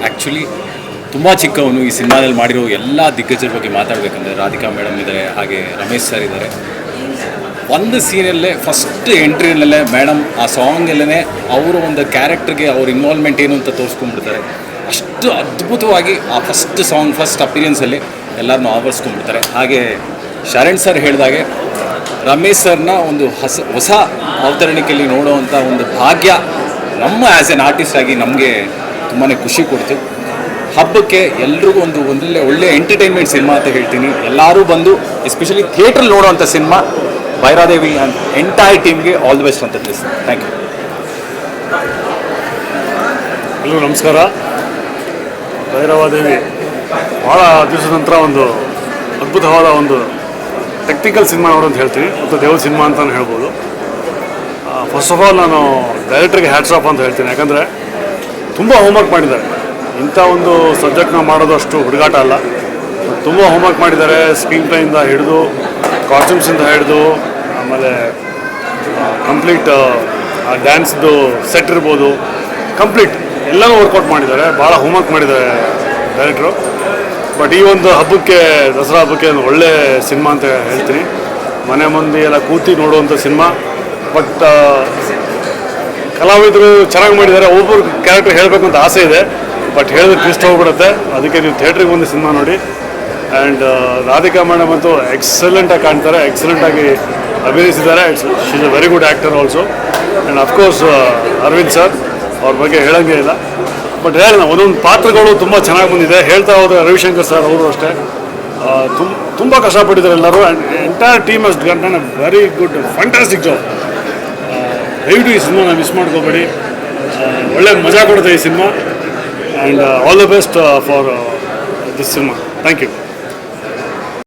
Actually ತುಂಬ ಚಿಕ್ಕವನು ಈ ಸಿನಿಮಾದಲ್ಲಿ ಮಾಡಿರೋ ಎಲ್ಲ ದಿಗ್ಗಜರ ಬಗ್ಗೆ ಮಾತಾಡಬೇಕಂದ್ರೆ ರಾಧಿಕಾ ಮೇಡಮ್ ಇದ್ದಾರೆ ಹಾಗೆ ರಮೇಶ್ ಸರ್ ಇದ್ದಾರೆ. ಒಂದು ಸೀನಲ್ಲೇ ಫಸ್ಟ್ ಎಂಟ್ರಿನಲ್ಲೇ ಮೇಡಮ್ ಆ ಸಾಂಗಲ್ಲೇ ಅವರ ಒಂದು ಕ್ಯಾರೆಕ್ಟರ್ಗೆ ಅವ್ರ ಇನ್ವಾಲ್ವ್ಮೆಂಟ್ ಏನು ಅಂತ ತೋರಿಸ್ಕೊಂಡ್ಬಿಡ್ತಾರೆ. ಅಷ್ಟು ಅದ್ಭುತವಾಗಿ ಆ ಫಸ್ಟ್ ಸಾಂಗ್ ಫಸ್ಟ್ ಅಪಿರಿಯನ್ಸಲ್ಲಿ ಎಲ್ಲರನ್ನು ಆವರಿಸ್ಕೊಂಡ್ಬಿಡ್ತಾರೆ. ಹಾಗೆ ಶರಣ್ ಸರ್ ಹೇಳಿದಾಗೆ, ರಮೇಶ್ ಸರ್ನ ಒಂದು ಹೊಸ ಹೊಸ ಅವತರಣಿಕೆಯಲ್ಲಿ ನೋಡುವಂಥ ಒಂದು ಭಾಗ್ಯ ನಮ್ಮ ಆ್ಯಸ್ ಎನ್ ಆರ್ಟಿಸ್ಟ್ ಆಗಿ ನಮಗೆ ತುಂಬಾ ಖುಷಿ ಕೊಡ್ತು. ಹಬ್ಬಕ್ಕೆ ಎಲ್ರಿಗೂ ಒಂದು ಒಳ್ಳೆ ಒಳ್ಳೆ ಎಂಟರ್ಟೈನ್ಮೆಂಟ್ ಸಿನಿಮಾ ಅಂತ ಹೇಳ್ತೀನಿ. ಎಲ್ಲರೂ ಬಂದು ಎಸ್ಪೆಷಲಿ ಥಿಯೇಟ್ರಲ್ಲಿ ನೋಡುವಂಥ ಸಿನಿಮಾ ಭೈರಾದೇವಿ ಆ್ಯಂಡ್ ಎಂಟೈರ್ ಟೀಮ್ಗೆ ಆಲ್ ದಿ ಬೆಸ್ಟ್ ಅಂತ ತಿಳಿಸ್ತೀನಿ ಥ್ಯಾಂಕ್ ಯು ಹಲೋ ನಮಸ್ಕಾರ. ಭೈರವಾದೇವಿ ಭಾಳ ದಿವಸದ ನಂತರ ಒಂದು ಅದ್ಭುತವಾದ ಒಂದು ಟೆಕ್ನಿಕಲ್ ಸಿನಿಮಾ ಅವರು ಅಂತ ಹೇಳ್ತೀನಿ ಮತ್ತು ದೇವ್ರ ಸಿನಿಮಾ ಅಂತಲೂ ಹೇಳ್ಬೋದು. ಫಸ್ಟ್ ಆಫ್ ಆಲ್ ನಾನು ಡೈರೆಕ್ಟ್ರಿಗೆ ಹ್ಯಾಟ್ಸ್ ಆಫ್ ಅಂತ ಹೇಳ್ತೀನಿ. ಯಾಕಂದರೆ ತುಂಬ ಹೋಮ್ವರ್ಕ್ ಮಾಡಿದ್ದಾರೆ. ಇಂಥ ಒಂದು ಸಬ್ಜೆಕ್ಟ್ನ ಮಾಡೋದು ಅಷ್ಟು ಹುಡುಗಾಟ ಅಲ್ಲ. ತುಂಬ ಹೋಮ್ವರ್ಕ್ ಮಾಡಿದ್ದಾರೆ ಸ್ಕ್ರೀನ್ ಪ್ಲೇಯಿಂದ ಹಿಡಿದು ಕಾಸ್ಟ್ಯೂಮ್ಸಿಂದ ಹಿಡಿದು, ಆಮೇಲೆ ಕಂಪ್ಲೀಟ್ ಡ್ಯಾನ್ಸ್ದು ಸೆಟ್ ಇರ್ಬೋದು. ಕಂಪ್ಲೀಟ್ ಎಲ್ಲನೂ ವರ್ಕೌಟ್ ಮಾಡಿದ್ದಾರೆ. ಭಾಳ ಹೋಮ್ವರ್ಕ್ ಮಾಡಿದ್ದಾರೆ ಡೈರೆಕ್ಟ್ರು ಬಟ್ ಈ ಒಂದು ಹಬ್ಬಕ್ಕೆ, ದಸರಾ ಹಬ್ಬಕ್ಕೆ ಒಂದು ಒಳ್ಳೆ ಸಿನಿಮಾ ಅಂತ ಹೇಳ್ತೀನಿ. ಮನೆ ಮಂದಿ ಎಲ್ಲ ಕೂತಿ ನೋಡುವಂಥ ಸಿನಿಮಾ ಬಟ್ ಕಲಾವಿದರು ಚೆನ್ನಾಗಿ ಮಾಡಿದ್ದಾರೆ. ಒಬ್ಬರು ಕ್ಯಾರೆಕ್ಟರ್ ಹೇಳಬೇಕು ಅಂತ ಆಸೆ ಇದೆ. ಬಟ್ ಹೇಳಿದ್ರೆ ಟ್ವಿಸ್ಟ್ ಹೋಗ್ಬಿಡುತ್ತೆ. ಅದಕ್ಕೆ ನೀವು ಥಿಯೇಟ್ರಿಗೆ ಬಂದು ಸಿನಿಮಾ ನೋಡಿ. ಆ್ಯಂಡ್ ರಾಧಿಕಾ ಮೇಡಮ್ ಅಂತೂ ಎಕ್ಸಲೆಂಟಾಗಿ ಕಾಣ್ತಾರೆ. ಎಕ್ಸಲೆಂಟಾಗಿ ಅಭಿನಯಿಸಿದ್ದಾರೆ. She is a very good actor also and of course Aravind sir ಅವ್ರ ಬಗ್ಗೆ ಹೇಳೋಂಗೇ ಇಲ್ಲ. ಬಟ್ ಹೇಳೋಣ ಒಂದೊಂದು ಪಾತ್ರಗಳು ತುಂಬ ಚೆನ್ನಾಗಿ ಬಂದಿದೆ. ಹೇಳ್ತಾ ಹೋದ್ರೆ ರವಿಶಂಕರ್ ಸರ್ ಅವರು ಅಷ್ಟೇ. ತುಂಬ ತುಂಬ ಕಷ್ಟಪಟ್ಟಿದ್ದಾರೆ ಎಲ್ಲರೂ. ಆ್ಯಂಡ್ ಎಂಟೈರ್ ಟೀಮ್ ಅಸ್ ಗಂಟೆ ವೆರಿ ಗುಡ್ ಫ್ಯಾಂಟಾಸ್ಟಿಕ್ ಜಾಬ್ ದಯವಿಟ್ಟು ಈ ಸಿನಿಮಾನ ಮಿಸ್ ಮಾಡ್ಕೋಬೇಡಿ. ಒಳ್ಳೆ ಮಜಾ ಕೊಡುತ್ತೆ ಈ cinema. And all the best for this cinema thank you